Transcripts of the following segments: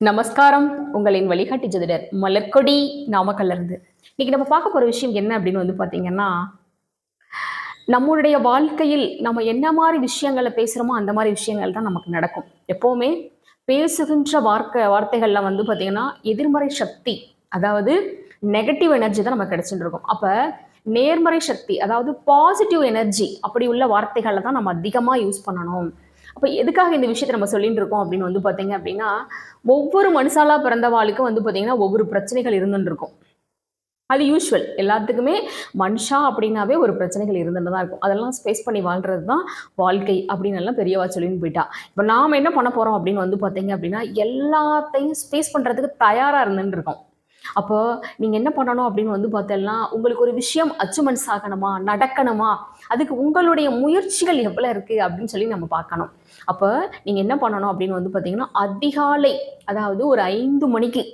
நமஸ்காரம். உங்களின் வழிகாட்டி ஜதிடர் மலர்கொடி நாமக்கல்ல இருந்து இன்னைக்கு நம்ம பார்க்க போற விஷயம் என்ன அப்படின்னு வந்து பாத்தீங்கன்னா நம்மளுடைய வாழ்க்கையில் நம்ம என்ன மாதிரி விஷயங்களை பேசுறோமோ அந்த மாதிரி விஷயங்கள் தான் நமக்கு நடக்கும். எப்பவுமே பேசுகின்ற வார்த்தை வார்த்தைகள்ல வந்து பாத்தீங்கன்னா எதிர்மறை சக்தி அதாவது நெகட்டிவ் எனர்ஜி தான் நமக்கு கிடைச்சிட்டு இருக்கும். அப்ப நேர்மறை சக்தி அதாவது பாசிட்டிவ் எனர்ஜி அப்படி உள்ள வார்த்தைகளை தான் நம்ம அதிகமாக யூஸ் பண்ணணும். அப்போ எதுக்காக இந்த விஷயத்தை நம்ம சொல்லிட்டு இருக்கோம் அப்படின்னு வந்து பார்த்தீங்க அப்படின்னா ஒவ்வொரு மனுஷாலா பிறந்தவாளுக்கும் வந்து பார்த்தீங்கன்னா ஒவ்வொரு பிரச்சனைகள் இருந்துன்னு இருக்கும். அது யூஸ்வல் எல்லாத்துக்குமே மனுஷா அப்படின்னாவே ஒரு பிரச்சனைகள் இருந்துட்டு தான் இருக்கும். அதெல்லாம் ஸ்பேஸ் பண்ணி வாழ்றது தான் வாழ்க்கை அப்படின்னு எல்லாம் பெரியவா சொல்லின்னு போயிட்டா. இப்போ நாம் என்ன பண்ண போகிறோம் அப்படின்னு வந்து பார்த்தீங்க அப்படின்னா எல்லாத்தையும் ஸ்பேஸ் பண்ணுறதுக்கு தயாராக இருந்துட்டு இருக்கோம். அப்போ நீங்கள் என்ன பண்ணணும் அப்படின்னு வந்து பார்த்தோம்னா உங்களுக்கு ஒரு விஷயம் அச்சுமன்ஸ் ஆகணுமா நடக்கணுமா அதுக்கு உங்களுடைய முயற்சிகள் எவ்வளோ இருக்குது அப்படின்னு சொல்லி நம்ம பார்க்கணும். அப்போ நீங்கள் என்ன பண்ணணும் அப்படின்னு வந்து பார்த்தீங்கன்னா அதிகாலை அதாவது ஒரு ஐந்து மணிக்கு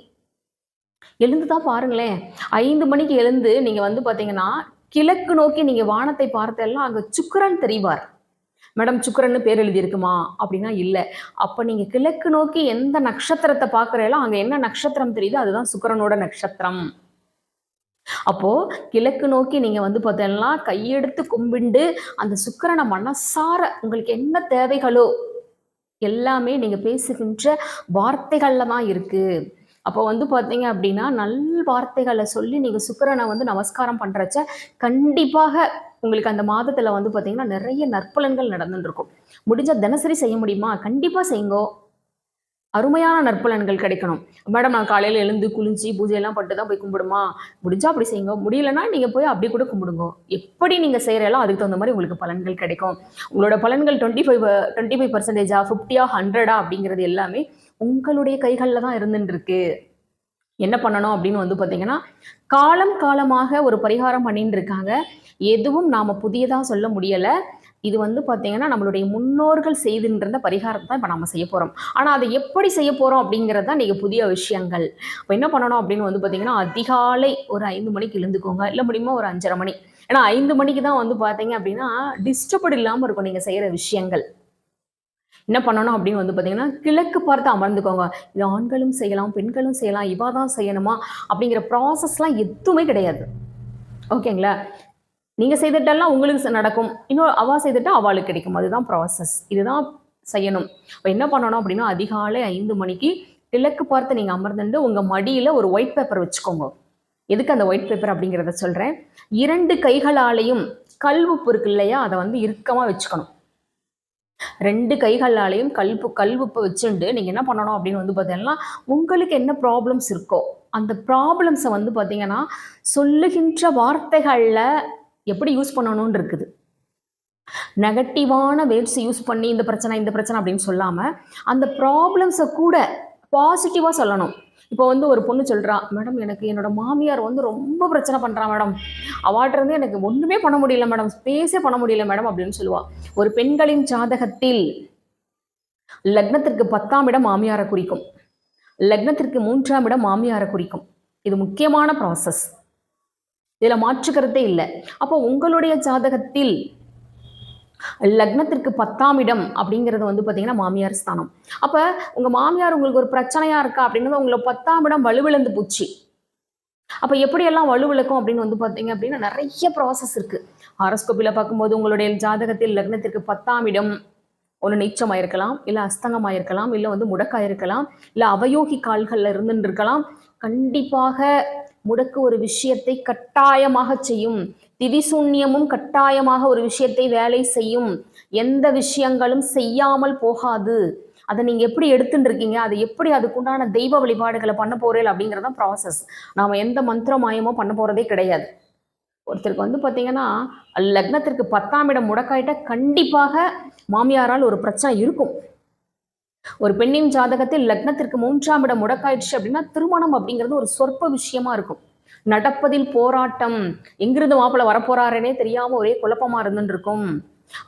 எழுந்து தான் பாருங்களேன். ஐந்து மணிக்கு எழுந்து நீங்கள் வந்து பார்த்தீங்கன்னா கிழக்கு நோக்கி நீங்கள் வானத்தை பார்த்தெல்லாம் அங்கே சுக்கரன் தெரிவார். மேடம் சுக்கரன்னு பேர் எழுதியிருக்குமா? அப்படின்னா இல்லை. அப்போ நீங்கள் கிழக்கு நோக்கி எந்த நட்சத்திரத்தை பார்க்குறீங்களோ அங்கே என்ன நட்சத்திரம் தெரியுதோ அதுதான் சுக்கரனோட நட்சத்திரம். அப்போ கிழக்கு நோக்கி நீங்க வந்து பார்த்தீங்கன்னா கையெடுத்து கும்பிண்டு அந்த சுக்கரனை மனசார உங்களுக்கு என்ன தேவைகளோ எல்லாமே நீங்க பேசுகின்ற வார்த்தைகள்ல தான் இருக்கு. அப்போ வந்து பார்த்தீங்க அப்படின்னா நல் வார்த்தைகளை சொல்லி நீங்கள் சுக்கிரனை வந்து நமஸ்காரம் பண்ணுறச்ச கண்டிப்பாக உங்களுக்கு அந்த மாதத்தில் வந்து பார்த்தீங்கன்னா நிறைய நற்பலன்கள் நடந்துருக்கும். முடிஞ்சால் தினசரி செய்ய முடியுமா? கண்டிப்பாக செய்யுங்கோ. அருமையான நற்பலன்கள் கிடைக்கணும். மேடம் நான் காலையில் எழுந்து குளிஞ்சு பூஜையெல்லாம் பட்டு தான் போய் கும்பிடுமா? முடிஞ்சா அப்படி செய்யுங்க. முடியலன்னா நீங்கள் போய் அப்படி கூட கும்பிடுங்க. எப்படி நீங்கள் செய்கிறீங்களோ அதுக்கு தகுந்த மாதிரி உங்களுக்கு பலன்கள் கிடைக்கும். உங்களோட பலன்கள் டுவெண்ட்டி ஃபைவ் டுவெண்ட்டி ஃபைவ் பர்சன்டேஜா ஃபிஃப்டியா ஹண்ட்ரடா அப்படிங்கிறது எல்லாமே உங்களுடைய கைகளில் தான் இருந்துட்டு என்ன பண்ணணும் அப்படின்னு வந்து பார்த்தீங்கன்னா காலம் காலமாக ஒரு பரிகாரம் பண்ணிட்டு இருக்காங்க. எதுவும் நாம் புதியதாக சொல்ல முடியலை. இது வந்து பார்த்தீங்கன்னா நம்மளுடைய முன்னோர்கள் செய்துன்றிருந்த பரிகாரத்தை தான் இப்போ நம்ம செய்ய போகிறோம் ஆனால் அதை எப்படி செய்ய போகிறோம் அப்படிங்கிறது தான் நீங்கள் புதிய விஷயங்கள். இப்போ என்ன பண்ணணும் அப்படின்னு வந்து பார்த்தீங்கன்னா அதிகாலை ஒரு ஐந்து மணிக்கு எழுந்துக்கோங்க. இல்லை முடியுமா ஒரு அஞ்சரை மணி. ஏன்னா ஐந்து மணிக்கு தான் வந்து பார்த்தீங்க அப்படின்னா டிஸ்டர்பட் இல்லாமல் இருக்கும் நீங்கள் செய்கிற விஷயங்கள். என்ன பண்ணணும் அப்படின்னு வந்து பார்த்தீங்கன்னா கிழக்கு பார்த்து அமர்ந்துக்கோங்க. இது ஆண்களும் செய்யலாம் பெண்களும் செய்யலாம் இவா தான் செய்யணுமா அப்படிங்கிற ப்ராசஸ்லாம் எதுவுமே கிடையாது. ஓகேங்களா நீங்கள் செய்துட்டெல்லாம் உங்களுக்கு நடக்கும். இன்னொரு அவா செய்துட்டா அவளுக்கு கிடைக்கும். அதுதான் ப்ராசஸ் இதுதான் செய்யணும். இப்போ என்ன பண்ணணும் அப்படின்னா அதிகாலை ஐந்து மணிக்கு கிழக்கு பார்த்து நீங்கள் அமர்ந்துட்டு உங்கள் மடியில் ஒரு ஒயிட் பேப்பர் வச்சுக்கோங்க. எதுக்கு அந்த ஒயிட் பேப்பர் அப்படிங்கிறத சொல்கிறேன் இரண்டு கைகளாலேயும் கல்வுப்பு இருக்கு இல்லையா? அதை வந்து இறுக்கமாக வச்சுக்கணும். ரெண்டு கைகளாலையும் கல்பு கல்வுப்பை வச்சுண்டு நீங்கள் என்ன பண்ணணும் அப்படின்னு வந்து பார்த்தீங்கன்னா உங்களுக்கு என்ன ப்ராப்ளம்ஸ் இருக்கோ அந்த ப்ராப்ளம்ஸை வந்து பார்த்தீங்கன்னா சொல்லுகின்ற வார்த்தைகளில் எப்படி யூஸ் பண்ணணும்னு இருக்குது. நெகட்டிவான வேர்ட்ஸ் யூஸ் பண்ணி இந்த பிரச்சனை இந்த பிரச்சனை அப்படின்னு சொல்லாமல் அந்த ப்ராப்ளம்ஸை கூட பாசிட்டிவாக சொல்லணும். இப்போ வந்து ஒரு பொண்ணு சொல்கிறா மேடம் எனக்கு என்னோட மாமியார் வந்து ரொம்ப பிரச்சனை பண்ணுறா மேடம். அவாட்ட எனக்கு ஒன்றுமே பண்ண முடியல மேடம். ஸ்பேஸே பண்ண முடியல மேடம் அப்படின்னு சொல்லுவாள் ஒரு பெண்களின் ஜாதகத்தில் லக்னத்திற்கு பத்தாம் இடம் மாமியாரை குறிக்கும். லக்னத்திற்கு மூன்றாம் இடம் மாமியாரை குறிக்கும். இது முக்கியமான ப்ராசஸ் இதில் மாற்றுக்கிறதே இல்லை. அப்போ உங்களுடைய ஜாதகத்தில் லக்னத்திற்கு பத்தாம் இடம் அப்படிங்கிறது வந்து பார்த்தீங்கன்னா மாமியார் ஸ்தானம். அப்போ உங்கள் மாமியார் உங்களுக்கு ஒரு பிரச்சனையாக இருக்கா அப்படிங்கிறது உங்களை பத்தாம் இடம் வலுவிழந்து போச்சு. அப்போ எப்படியெல்லாம் வலுவிழக்கும் அப்படின்னு வந்து பார்த்தீங்க அப்படின்னா நிறைய ப்ராசஸ் இருக்குது ஹாரஸ்கோப்பில் பார்க்கும்போது உங்களுடைய ஜாதகத்தில் லக்னத்திற்கு பத்தாம் இடம் ஒன்று நீச்சமாக இருக்கலாம் இல்லை அஸ்தங்கமாக இருக்கலாம் இல்லை வந்து முடக்காக இருக்கலாம் இல்லை அவயோகி கால்களில் இருந்துட்டு இருக்கலாம் கண்டிப்பாக முடக்கு ஒரு விஷயத்தை கட்டாயமாக செய்யும். திவிசூன்யமும் கட்டாயமாக ஒரு விஷயத்தை வேலை செய்யும். எந்த விஷயங்களும் செய்யாமல் போகாது. அதை நீங்கள் எப்படி எடுத்துட்டு இருக்கீங்க அது எப்படி அதுக்குண்டான தெய்வ வழிபாடுகளை பண்ண அப்படிங்கிறது தான் ப்ராசஸ் நாம் எந்த மந்திரமாயமோ பண்ண போகிறதே கிடையாது. ஒருத்தருக்கு வந்து பார்த்தீங்கன்னா லக்னத்திற்கு பத்தாம் இடம் முடக்காயிட்டால் கண்டிப்பாக மாமியாரால் ஒரு பிரச்சனை இருக்கும். ஒரு பெண்ணின் ஜாதகத்தில் லக்னத்திற்கு மூன்றாம் இடம் முடக்காயிடுச்சு அப்படின்னா திருமணம் அப்படிங்கிறது ஒரு சொற்ப விஷயமா இருக்கும். நடப்பதில் போராட்டம். எங்கிருந்து மாப்பிள்ளை வரப்போறாருன்னே தெரியாம ஒரே குழப்பமா இருந்துட்டு இருக்கும்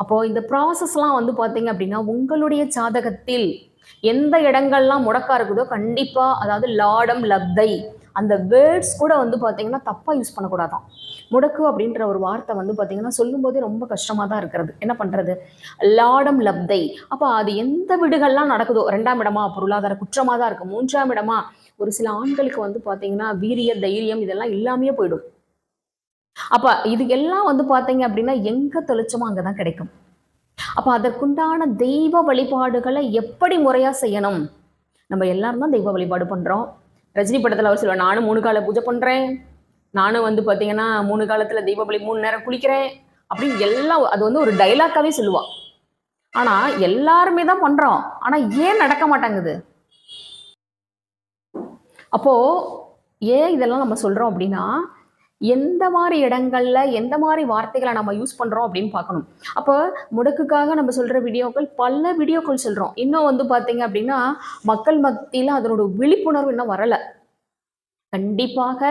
அப்போ இந்த ப்ராசஸ்லாம் வந்து பார்த்தீங்க அப்படின்னா உங்களுடைய ஜாதகத்தில் எந்த இடங்கள்லாம் முடக்கா இருக்குதோ கண்டிப்பா அதாவது லாடம் லப்தை அந்த வேர்ட்ஸ் கூட வந்து பார்த்தீங்கன்னா தப்பாக யூஸ் பண்ணக்கூடாதான். முடக்கு அப்படின்ற ஒரு வார்த்தை வந்து பார்த்தீங்கன்னா சொல்லும்போதே ரொம்ப கஷ்டமாக தான் இருக்கிறது. என்ன பண்ணுறது லாடம் லப்தை. அப்போ அது எந்த வீடுகள்லாம் நடக்குதோ ரெண்டாம் இடமா பொருளாதார குற்றமாக தான் இருக்கும் மூன்றாம் இடமா ஒரு சில ஆண்களுக்கு வந்து பார்த்தீங்கன்னா வீரிய தைரியம் இதெல்லாம் இல்லாமையே போயிடும். அப்போ இது எல்லாம் வந்து பார்த்தீங்க அப்படின்னா எங்கே தொலைச்சமோ அங்கே தான் கிடைக்கும். அப்போ அதற்குண்டான தெய்வ வழிபாடுகளை எப்படி முறையாக செய்யணும்? நம்ம எல்லாரும் தான் தெய்வ வழிபாடு பண்ணுறோம் ரஜினி படத்தில் அவர் சொல்லுவார் நானும் மூணு கால பூஜை பண்ணுறேன் நானும் வந்து பார்த்தீங்கன்னா மூணு காலத்தில் தீபாவளி மூணு நேரம் குளிக்கிறேன். அப்படின்னு எல்லாம் அது வந்து ஒரு டைலாக்காகவே சொல்லுவாள் ஆனால் எல்லாருமே தான் பண்ணுறோம் ஆனால் ஏன் நடக்க மாட்டேங்குது? அப்போது ஏன் இதெல்லாம் நம்ம சொல்கிறோம் அப்படின்னா எந்த மாதிரி இடங்கள்ல எந்த மாதிரி வார்த்தைகளை நம்ம யூஸ் பண்ணுறோம் அப்படின்னு பார்க்கணும். அப்போ முடக்குக்காக நம்ம சொல்கிற வீடியோக்கள் பல வீடியோக்கள் சொல்கிறோம் இன்னும் வந்து பார்த்தீங்க அப்படின்னா மக்கள் மத்தியில் அதனோட விழிப்புணர்வு இன்னும் வரலை. கண்டிப்பாக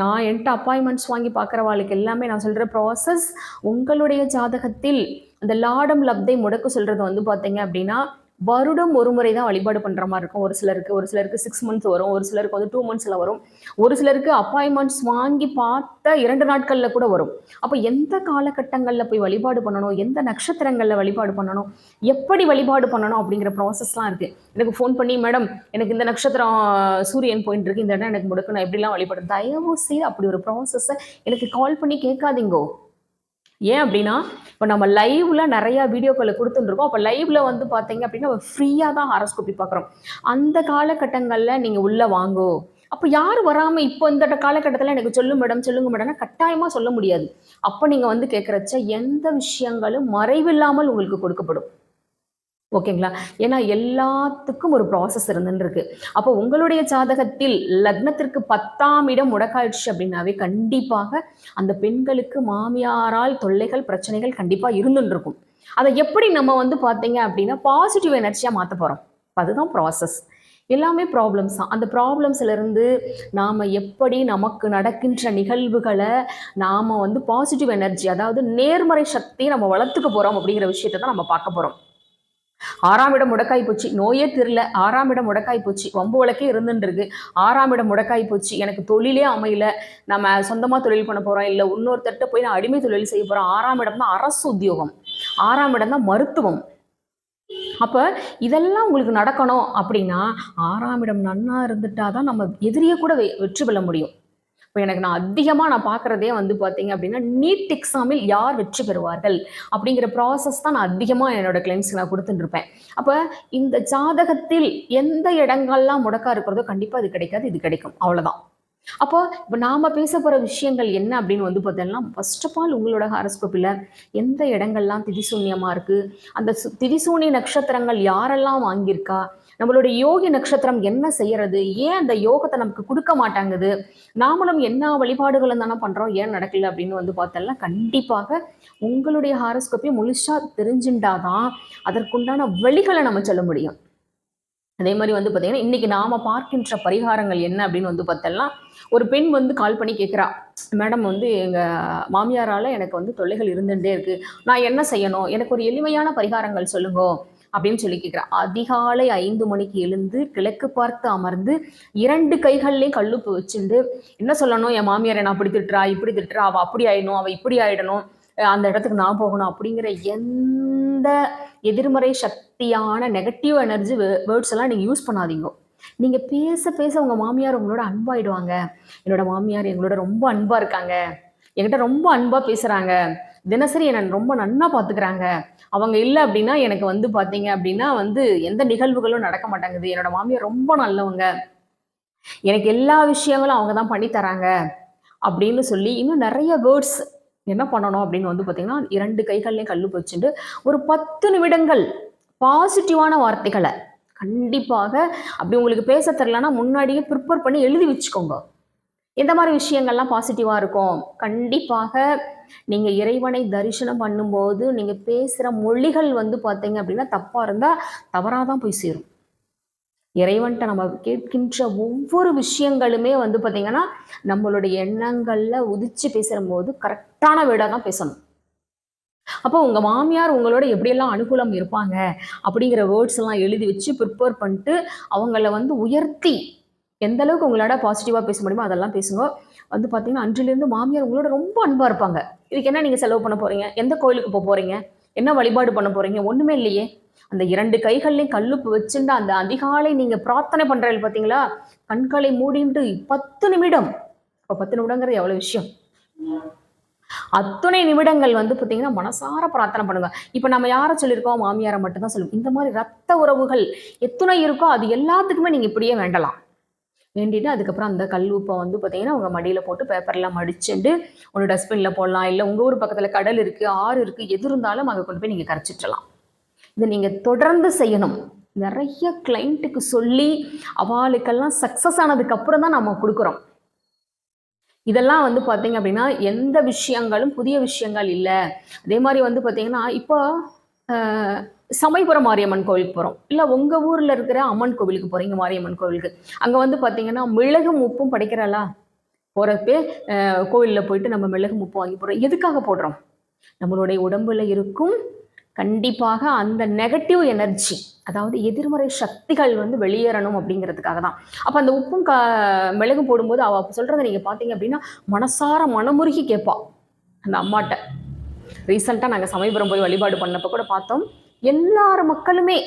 நான் என்கிட்ட அப்பாயின்மெண்ட்ஸ் வாங்கி பார்க்குறவாளுக்கு எல்லாமே நான் சொல்கிற ப்ராசஸ் உங்களுடைய ஜாதகத்தில் அந்த லாடம் லப்தை முடக்கு சொல்கிறது வந்து பார்த்தீங்க அப்படின்னா வருடம் ஒரு முறை தான் வழிபாடு பண்ணுற மாதிரி இருக்கும். ஒரு சிலருக்கு ஒரு சிலருக்கு சிக்ஸ் மந்த்ஸ் வரும். ஒரு சிலருக்கு வந்து டூ மந்த்ஸில் வரும். ஒரு சிலருக்கு அப்பாயின்மெண்ட்ஸ் வாங்கி பார்த்த இரண்டு நாட்களில் கூட வரும். அப்போ எந்த காலகட்டங்களில் போய் வழிபாடு பண்ணணும்? எந்த நட்சத்திரங்களில் வழிபாடு பண்ணணும்? எப்படி வழிபாடு பண்ணணும்? அப்படிங்கிற ப்ராசஸ்லாம் இருக்குது எனக்கு ஃபோன் பண்ணி மேடம் எனக்கு இந்த நட்சத்திரம் சூரியன் போயிட்டு இருக்கு. இந்த இடம் எனக்கு முடுக்கணும். எப்படிலாம் வழிபாடு தயவு செய்து அப்படி ஒரு ப்ராசஸை எனக்கு கால் பண்ணி கேட்காதீங்கோ. ஏன் அப்படின்னா இப்போ நம்ம லைவ்ல நிறைய வீடியோக்களை கொடுத்துருக்கோம் அப்போ லைவ்ல வந்து பார்த்தீங்க அப்படின்னா ஃப்ரீயாக தான் ஹாரோஸ்கோப்பி பார்க்குறோம் அந்த காலகட்டங்களில் நீங்கள் உள்ளே வாங்கோ. அப்போ யார் வராமல் இப்போ இந்த காலகட்டத்தில் எனக்கு சொல்லும் மேடம் சொல்லுங்க மேடம்னா கட்டாயமாக சொல்ல முடியாது. அப்போ நீங்கள் வந்து கேட்குறச்ச எந்த விஷயங்களும் மறைவில்லாமல் உங்களுக்கு கொடுக்கப்படும். ஓகேங்களா? ஏன்னா எல்லாத்துக்கும் ஒரு ப்ராசஸ் இருந்துருக்கு அப்போ உங்களுடைய ஜாதகத்தில் லக்னத்திற்கு பத்தாம் இடம் முடக்காயிடுச்சு அப்படின்னாவே கண்டிப்பாக அந்த பெண்களுக்கு மாமியாரால் தொல்லைகள் பிரச்சனைகள் கண்டிப்பாக இருந்துருக்கும் அதை எப்படி நம்ம வந்து பார்த்தீங்க அப்படின்னா பாசிட்டிவ் எனர்ஜியாக மாற்ற போகிறோம் அதுதான் ப்ராசஸ் எல்லாமே ப்ராப்ளம்ஸ் தான். அந்த ப்ராப்ளம்ஸ்லேருந்து நாம் எப்படி நமக்கு நடக்கின்ற நிகழ்வுகளை நாம் வந்து பாசிட்டிவ் எனர்ஜி அதாவது நேர்மறை சக்தியை நம்ம வளர்த்துக்க போகிறோம் அப்படிங்கிற விஷயத்தை தான் நம்ம பார்க்க போகிறோம் ஆறாம் இடம் முடக்காய் போச்சு. நோயே தெரில ஆறாம் இடம் முடக்காய் போச்சு. வம்பு வழக்கே இருந்துருக்கு ஆறாம் இடம் முடக்காய் போச்சு. எனக்கு தொழிலே அமையல. நம்ம சொந்தமாக தொழில் பண்ண போகிறோம் இல்லை இன்னொருத்தர்கிட்ட போய் நான் அடிமை தொழில் செய்ய போகிறோம் ஆறாம் இடம் தான் அரசு உத்தியோகம். ஆறாம் இடம் தான் மருத்துவம். அப்போ இதெல்லாம் உங்களுக்கு நடக்கணும் அப்படின்னா ஆறாம் இடம் நன்னா இருந்துட்டா தான் நம்ம எதிரியை கூட வெ- வெற்றி பெற முடியும். இப்போ எனக்கு நான் அதிகமாக நான் பார்க்குறதே வந்து பார்த்தீங்க அப்படின்னா நீட் எக்ஸாமில் யார் வெற்றி பெறுவார்கள் அப்படிங்கிற ப்ராசஸ் தான் நான் அதிகமாக என்னோட கிளைம்ஸ்க்கு நான் கொடுத்துட்டுருப்பேன். அப்போ இந்த ஜாதகத்தில் எந்த இடங்கள்லாம் முடக்கா இருக்கிறதோ கண்டிப்பாக இது கிடைக்காது இது கிடைக்கும். அவ்வளோதான் அப்போ இப்போ நாம் பேச போகிற விஷயங்கள் என்ன அப்படின்னு வந்து பார்த்தோம்னா ஃபர்ஸ்ட் ஆஃப் ஆல் உங்களோட ஹாரஸ்கோப்பில் எந்த இடங்கள்லாம் திதிசூன்யமாக இருக்குது அந்த சு- திதிசூன்ய நட்சத்திரங்கள் யாரெல்லாம் வாங்கியிருக்கா? நம்மளுடைய யோகி நட்சத்திரம் என்ன செய்யறது? ஏன் அந்த யோகத்தை நமக்கு கொடுக்க மாட்டாங்குது? நாமளும் என்ன வழிபாடுகளும் தானே பண்ணுறோம் ஏன் நடக்கல அப்படின்னு வந்து பார்த்தோம்னா கண்டிப்பாக உங்களுடைய ஹாரஸ்கோப்பை முழுசா தெரிஞ்சுட்டாதான் அதற்குண்டான வழிகளை நம்ம சொல்ல முடியும். அதே மாதிரி வந்து பார்த்தீங்கன்னா இன்னைக்கு நாம பார்க்கின்ற பரிகாரங்கள் என்ன அப்படின்னு வந்து பார்த்தோம்னா ஒரு பெண் வந்து கால் பண்ணி கேட்குறா மேடம் வந்து எங்கள் மாமியாரால் எனக்கு வந்து தொல்லைகள் இருந்துகிட்டே இருக்குது நான் என்ன செய்யணும்? எனக்கு ஒரு எளிமையான பரிகாரங்கள் சொல்லுங்க. அப்படின்னு சொல்லி கேட்குறா அதிகாலை ஐந்து மணிக்கு எழுந்து கிழக்கு பார்த்து அமர்ந்து இரண்டு கைகள்லையும் கல்லுப்பு வச்சுட்டு என்ன சொல்லணும்? என் மாமியாரை நான் அப்படி திட்டுறா இப்படி திட்டுறா அவள் அப்படி ஆயிடணும் அவள் இப்படி ஆயிடணும் அந்த இடத்துக்கு நான் போகணும் அப்படிங்கிற எந்த எதிர்மறை சக்தியான நெகட்டிவ் எனர்ஜி வேர்ட்ஸ் எல்லாம் நீங்கள் யூஸ் பண்ணாதீங்க. நீங்கள் பேச பேச உங்க மாமியார் உங்களோட அன்பாயிடுவாங்க. என்னோட மாமியார் எங்களோட ரொம்ப அன்பாக இருக்காங்க. என்கிட்ட ரொம்ப அன்பாக பேசுகிறாங்க தினசரி என்னை ரொம்ப நன்னா பார்த்துக்கிறாங்க அவங்க இல்லை அப்படின்னா எனக்கு வந்து பார்த்தீங்க அப்படின்னா வந்து எந்த நிகழ்வுகளும் நடக்க மாட்டேங்குது. என்னோட மாமியார் ரொம்ப நல்லவங்க. எனக்கு எல்லா விஷயங்களும் அவங்க தான் பண்ணி தராங்க அப்படின்னு சொல்லி இன்னும் நிறைய வேர்ட்ஸ் என்ன பண்ணணும் அப்படின்னு வந்து பார்த்தீங்கன்னா இரண்டு கைகள்லையும் கல் வச்சுட்டு ஒரு பத்து நிமிடங்கள் பாசிட்டிவான வார்த்தைகளை கண்டிப்பாக அப்படி உங்களுக்கு பேச தெரிலனா முன்னாடியே ப்ரிப்பேர் பண்ணி எழுதி வச்சுக்கோங்க. எந்த மாதிரி விஷயங்கள்லாம் பாசிட்டிவாக இருக்கும்? கண்டிப்பாக நீங்கள் இறைவனை தரிசனம் பண்ணும்போது நீங்கள் பேசுகிற மொழிகள் வந்து பார்த்தீங்க அப்படின்னா தப்பாக இருந்தால் தவறாக தான் போய் சேரும். இறைவன்கிட்ட நம்ம கேட்கின்ற ஒவ்வொரு விஷயங்களுமே வந்து பார்த்தீங்கன்னா நம்மளுடைய எண்ணங்களில் உதிச்சு பேசும்போது கரெக்டான வேர்டாக தான் பேசணும். அப்போ உங்க மாமியார் உங்களோட எப்படியெல்லாம் அனுகூலம் இருப்பாங்க அப்படிங்கிற வேர்ட்ஸ் எல்லாம் எழுதி வச்சு ப்ரிப்பேர் பண்ணிட்டு அவங்கள வந்து உயர்த்தி எந்த அளவுக்கு உங்களால் பாசிட்டிவாக பேச முடியுமோ அதெல்லாம் பேசுங்க. வந்து பார்த்தீங்கன்னா அன்றிலிருந்து மாமியார் உங்களோட ரொம்ப அன்பாக இருப்பாங்க. இதுக்கு என்ன நீங்கள் செலவு பண்ண போகிறீங்க எந்த கோயிலுக்கு போக போகிறீங்க என்ன வழிபாடு பண்ண போகிறீங்க ஒன்றுமே இல்லையே. அந்த இரண்டு கைகள்லையும் கல்லுப்பு வச்சுட்டு அந்த அதிகாலை நீங்கள் பிரார்த்தனை பண்ணுறீங்க பார்த்தீங்களா கண்களை மூடிட்டு பத்து நிமிடம். இப்போ பத்து நிமிடங்கிறது எவ்வளோ விஷயம்? அத்துணை நிமிடங்கள் வந்து பார்த்தீங்கன்னா மனசார பிரார்த்தனை பண்ணுங்க. இப்போ நம்ம யாரை சொல்லியிருக்கோம்? மாமியாரை மட்டும்தான் சொல்லுவோம். இந்த மாதிரி ரத்த உறவுகள் எத்துணை இருக்கோ அது எல்லாத்துக்குமே நீங்கள் இப்படியே வேண்டலாம். வேண்டிட்டு அதுக்கப்புறம் அந்த கல் உப்பை வந்து பார்த்தீங்கன்னா உங்கள் மடியில் போட்டு பேப்பர்லாம் மடிச்சுட்டு ஒன்று டஸ்ட்பினில் போடலாம். இல்லை உங்கள் ஊர் பக்கத்தில் கடல் இருக்குது ஆறு இருக்குது எது இருந்தாலும் அங்கே கொண்டு போய் நீங்கள் கரைச்சிட்றலாம் இதை நீங்கள் தொடர்ந்து செய்யணும். நிறைய கிளைண்ட்டுக்கு சொல்லி அவளுக்கெல்லாம் சக்ஸஸ் ஆனதுக்கப்புறம் தான் நம்ம கொடுக்குறோம். இதெல்லாம் வந்து பார்த்தீங்க அப்படின்னா எந்த விஷயங்களும் புதிய விஷயங்கள் இல்லை. அதே மாதிரி வந்து பார்த்தீங்கன்னா இப்போ சமயபுரம் மாரியம்மன் கோவிலுக்கு போகிறோம் இல்லை உங்கள் ஊரில் இருக்கிற அம்மன் கோவிலுக்கு போகிறீங்க மாரியம்மன் கோவிலுக்கு. அங்கே வந்து பார்த்தீங்கன்னா மிளகும் உப்பும் படைக்கிறாளா போகிறப்பே கோவிலில் போயிட்டு நம்ம மிளகும் உப்பு வாங்கி போடுறோம். எதுக்காக போடுறோம்? நம்மளுடைய உடம்புல இருக்கும் கண்டிப்பாக அந்த நெகட்டிவ் எனர்ஜி அதாவது எதிர்மறை சக்திகள் வந்து வெளியேறணும் அப்படிங்கிறதுக்காக தான். அப்போ அந்த உப்பும் கா மிளகு போடும்போது அவள் சொல்கிறத நீங்கள் பார்த்தீங்க அப்படின்னா மனசார மனமுருகி கேட்பா. அந்த அம்மாட்ட. ரீசெண்டாக நாங்கள் சமயபுரம் போய் வழிபாடு பண்ணப்போ கூட பார்த்தோம். எல்லார் மக்களுமே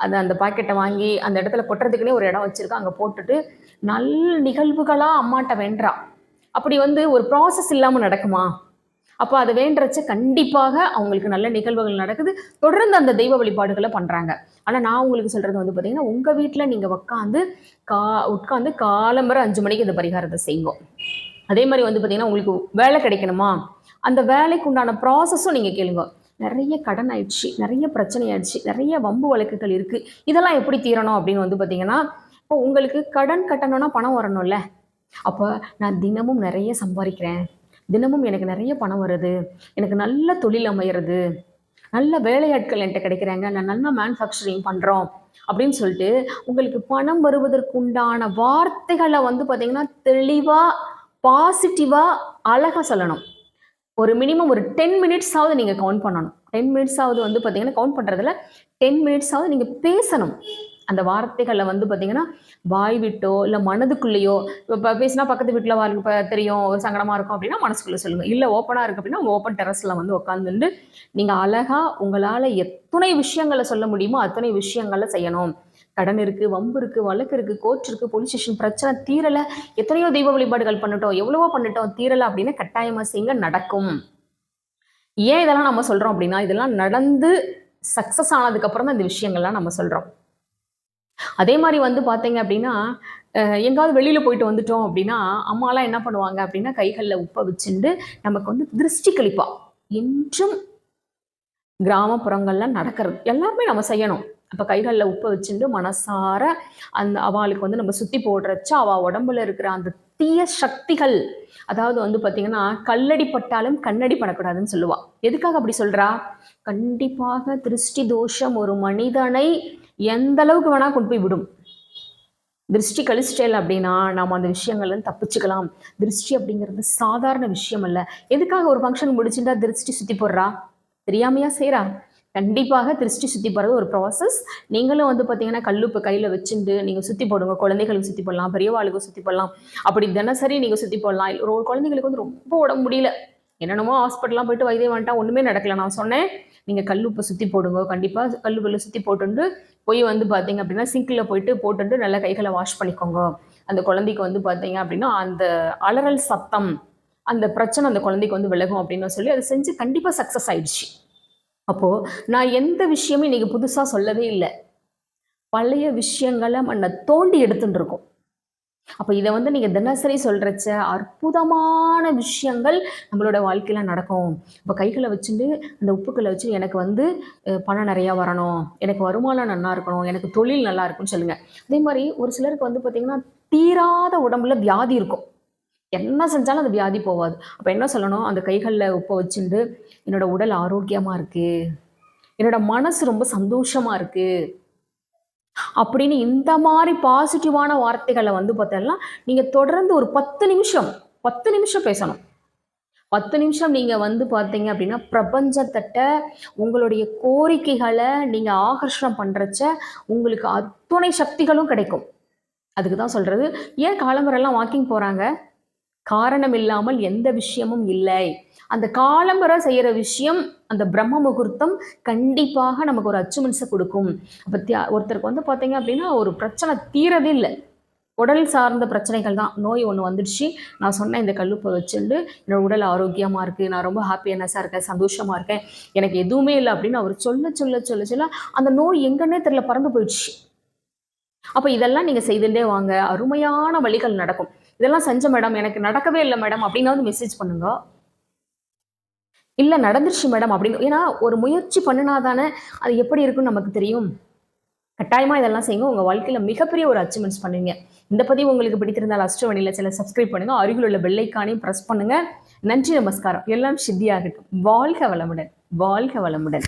அதை அந்த பாக்கெட்டை வாங்கி அந்த இடத்துல கொட்டுறதுக்குனே ஒரு இடம் வச்சுருக்கா அங்கே போட்டுட்டு நல்ல நிகழ்வுகளாக அம்மாட்ட வேண்டா அப்படி வந்து ஒரு ப்ராசஸ் இல்லாமல் நடக்குமா? அப்போ அதை வேண்டுறச்ச கண்டிப்பாக அவங்களுக்கு நல்ல நிகழ்வுகள் நடக்குது. தொடர்ந்து அந்த தெய்வ வழிபாடுகளை பண்ணுறாங்க ஆனால் நான் உங்களுக்கு சொல்கிறது வந்து பார்த்தீங்கன்னா உங்கள் வீட்டில் நீங்கள் உட்காந்து கா உட்காந்து காலம்பரம் அஞ்சு மணிக்கு இந்த பரிகாரத்தை செய்வோம் அதே மாதிரி வந்து பார்த்தீங்கன்னா உங்களுக்கு வேலை கிடைக்கணுமா? அந்த வேலைக்கு உண்டான ப்ராசஸும் நீங்கள் கேளுங்க. நிறைய கடன் ஆயிடுச்சு நிறைய பிரச்சனை ஆயிடுச்சு நிறைய வம்பு வழக்குகள் இருக்குது இதெல்லாம் எப்படி தீரணும் அப்படின்னு வந்து பார்த்தீங்கன்னா இப்போ உங்களுக்கு கடன் கட்டணும்னா பணம் வரணும்ல. அப்போ நான் தினமும் நிறைய சம்பாதிக்கிறேன். தினமும் எனக்கு நிறைய பணம் வருது. எனக்கு நல்ல தொழில் அமையிறது. நல்ல வேலையாட்கள் என்கிட்ட கிடைக்கிறாங்க. நான் நல்லா மேனுஃபேக்சரிங் பண்ணுறோம் அப்படின்னு சொல்லிட்டு உங்களுக்கு பணம் வருவதற்குண்டான வார்த்தைகளை வந்து பார்த்தீங்கன்னா தெளிவாக பாசிட்டிவாக அழகாக சொல்லணும். ஒரு மினிமம் ஒரு டென் மினிட்ஸாவது நீங்கள் கவுண்ட் பண்ணணும். டென் மினிட்ஸாவது வந்து பார்த்தீங்கன்னா கவுண்ட் பண்ணுறதுல டென் மினிட்ஸாவது நீங்கள் பேசணும். அந்த வார்த்தைகளை வந்து பார்த்தீங்கன்னா வாய் விட்டோ இல்லை மனதுக்குள்ளேயோ இப்போ பேசினா பக்கத்து வீட்டில் வாழ் இப்போ தெரியும் ஒரு சங்கடமாக இருக்கும் அப்படின்னா மனசுக்குள்ளே சொல்லுங்கள் இல்லை ஓப்பனாக இருக்குது அப்படின்னா ஓப்பன் டெரஸில் வந்து உட்காந்துட்டு நீங்கள் அழகாக உங்களால் எத்தனை விஷயங்களை சொல்ல முடியுமோ அத்தனை விஷயங்களை செய்யணும். கடன் இருக்குது வம்பு இருக்குது வழக்கு இருக்குது கோர்ட் இருக்குது போலீஸ் ஸ்டேஷன் பிரச்சனை தீரலை. எத்தனையோ தெய்வ வழிபாடுகள் பண்ணிட்டோம் எவ்வளவோ பண்ணிட்டோம் தீரலை அப்படின்னு கட்டாயமாக செய்யுங்க நடக்கும். ஏன் இதெல்லாம் நம்ம சொல்கிறோம் அப்படின்னா இதெல்லாம் நடந்து சக்ஸஸ் ஆனதுக்கப்புறம் தான் இந்த விஷயங்கள்லாம் நம்ம சொல்கிறோம் அதே மாதிரி வந்து பார்த்தீங்க அப்படின்னா எங்காவது வெளியில் போயிட்டு வந்துட்டோம் அப்படின்னா அம்மாலாம் என்ன பண்ணுவாங்க அப்படின்னா கைகளில் உப்பை வச்சுண்டு நமக்கு வந்து திருஷ்டி கழிப்பா. என்றும் கிராமப்புறங்களில் நடக்கிறது. எல்லாருமே நம்ம செய்யணும். அப்போ கைகளில் உப்பை வச்சுட்டு மனசார அந்த அவளுக்கு வந்து நம்ம சுற்றி போடுறச்ச அவள் உடம்புல இருக்கிற அந்த தீய சக்திகள் அதாவது வந்து பார்த்தீங்கன்னா கல்லடி பட்டாலும் கண்ணடி படக்கூடாதுன்னு சொல்லுவாள் எதுக்காக அப்படி சொல்கிறா கண்டிப்பாக திருஷ்டி தோஷம் ஒரு மனிதனை எந்த அளவுக்கு வேணால் கொண்டு போய் விடும். திருஷ்டி கழிச்சிட்டேல் அப்படின்னா நாம் அந்த விஷயங்கள்ல தப்பிச்சுக்கலாம். திருஷ்டி அப்படிங்கிறது சாதாரண விஷயம் அல்ல. எதுக்காக ஒரு ஃபங்க்ஷன் முடிச்சுட்டா திருஷ்டி சுற்றி போடுறா? தெரியாமையா செய்கிறா கண்டிப்பாக திருஷ்டி சுற்றி போடுறது ஒரு ப்ராசஸ் நீங்களும் வந்து பார்த்தீங்கன்னா கல்லுப்பு கையில் வச்சுட்டு நீங்கள் சுற்றி போடுங்க. குழந்தைகளுக்கு சுற்றி போடலாம் பெரியவாளுக்கு சுற்றி போடலாம். அப்படி தினசரி நீங்கள் சுற்றி போடலாம். ஒரு குழந்தைங்களுக்கு வந்து ரொம்ப உடம்பு முடியல. என்னென்னமோ ஹாஸ்பிட்டல்லாம் போயிட்டு வைத்தியம் வந்துட்டா ஒன்றுமே நடக்கல. நான் சொன்னேன் நீங்கள் கல்லுப்பை சுற்றி போடுங்க. கண்டிப்பாக கல்லுப்பில் சுற்றி போட்டுண்டு போய் வந்து பார்த்தீங்க அப்படின்னா சிங்கில் போயிட்டு போட்டுட்டு நல்லா கைகளை வாஷ் பண்ணிக்கோங்க. அந்த குழந்தைக்கு வந்து பார்த்தீங்க அப்படின்னா அந்த அலறல் சத்தம் அந்த பிரச்சனை அந்த குழந்தைக்கு வந்து விலகும் அப்படின்னு சொல்லி அதை செஞ்சு கண்டிப்பாக சக்ஸஸ் ஆயிடுச்சு. அப்போது நான் எந்த விஷயமும் இன்றைக்கி புதுசாக சொல்லவே இல்லை. பழைய விஷயங்களை மண்ணை தோண்டி எடுத்துட்டு இருக்கோம். அப்போ இதை வந்து நீங்கள் தினசரி சொல்கிறச்ச அற்புதமான விஷயங்கள் நம்மளோட வாழ்க்கையில் நடக்கும். இப்போ கைகளை வச்சுட்டு அந்த உப்புக்களை வச்சு எனக்கு வந்து பணம் நிறையா வரணும். எனக்கு வருமானம் நல்லா இருக்கணும். எனக்கு தொழில் நல்லா இருக்கும்னு சொல்லுங்கள் அதே மாதிரி ஒரு சிலருக்கு வந்து பார்த்திங்கன்னா தீராத உடம்புல வியாதி இருக்கும். என்ன செஞ்சாலும் அந்த வியாதி போகாது. அப்போ என்ன சொல்லணும்? அந்த கைகளில் உப்பை வச்சுட்டு என்னோட உடல் ஆரோக்கியமாக இருக்குது என்னோட மனசு ரொம்ப சந்தோஷமாக இருக்குது அப்படின்னு இந்த மாதிரி பாசிட்டிவான வார்த்தைகளை வந்து பார்த்தோம்னா நீங்கள் தொடர்ந்து ஒரு பத்து நிமிஷம் பத்து நிமிஷம் பேசணும். பத்து நிமிஷம் நீங்கள் வந்து பார்த்தீங்க அப்படின்னா பிரபஞ்சத்தட்ட உங்களுடைய கோரிக்கைகளை நீங்கள் ஆகர்ஷணம் பண்ணுறச்ச உங்களுக்கு அத்துணை சக்திகளும் கிடைக்கும். அதுக்கு தான் சொல்கிறது ஏன் காலம்பரெல்லாம் வாக்கிங் போகிறாங்க காரணம் இல்லாமல் எந்த விஷயமும் இல்லை. அந்த காலம்பரை செய்கிற விஷயம் அந்த பிரம்ம முகூர்த்தம் கண்டிப்பாக நமக்கு ஒரு அச்சுமன்ஸை கொடுக்கும். அப்போ தியா- ஒருத்தருக்கு வந்து பார்த்தீங்க அப்படின்னா ஒரு பிரச்சனை தீரவே இல்லை. உடல் சார்ந்த பிரச்சனைகள் தான். நோய் ஒன்று வந்துடுச்சு. நான் சொன்ன இந்த கல்லுப்பை வச்சுட்டு என்னோட உடல் ஆரோக்கியமாக இருக்குது நான் ரொம்ப ஹாப்பியானஸாக இருக்கேன் சந்தோஷமாக இருக்கேன். எனக்கு எதுவுமே இல்லை அப்படின்னு அவர் சொல்ல சொல்ல சொல்ல சொல்ல அந்த நோய் எங்கன்னே தெரியல பறந்து போயிடுச்சு. அப்போ இதெல்லாம் நீங்கள் செய்துட்டே வாங்க. அருமையான வழிகள் நடக்கும். இதெல்லாம் செஞ்ச மேடம் எனக்கு நடக்கவே இல்லை மேடம் அப்படின்னாவது மெசேஜ் பண்ணுங்க. இல்லை நடந்துருச்சு மேடம் அப்படின்னு ஏன்னா ஒரு முயற்சி பண்ணினா தானே அது எப்படி இருக்குன்னு நமக்கு தெரியும். கட்டாயமாக இதெல்லாம் செய்யுங்க. உங்கள் வாழ்க்கையில் மிகப்பெரிய ஒரு அச்சீவ்மெண்ட்ஸ் பண்ணுவீங்க. இந்த பதிவு உங்களுக்கு பிடித்திருந்தால் அஷ்டவணியில் சில சப்ஸ்கிரைப் பண்ணுங்கள் அருகில் உள்ள பெல்லைக்கானையும் ப்ரெஸ் பண்ணுங்கள் நன்றி நமஸ்காரம். எல்லாம் சித்தியாகட்டும். வாழ்க வளமுடன். வாழ்க வளமுடன்.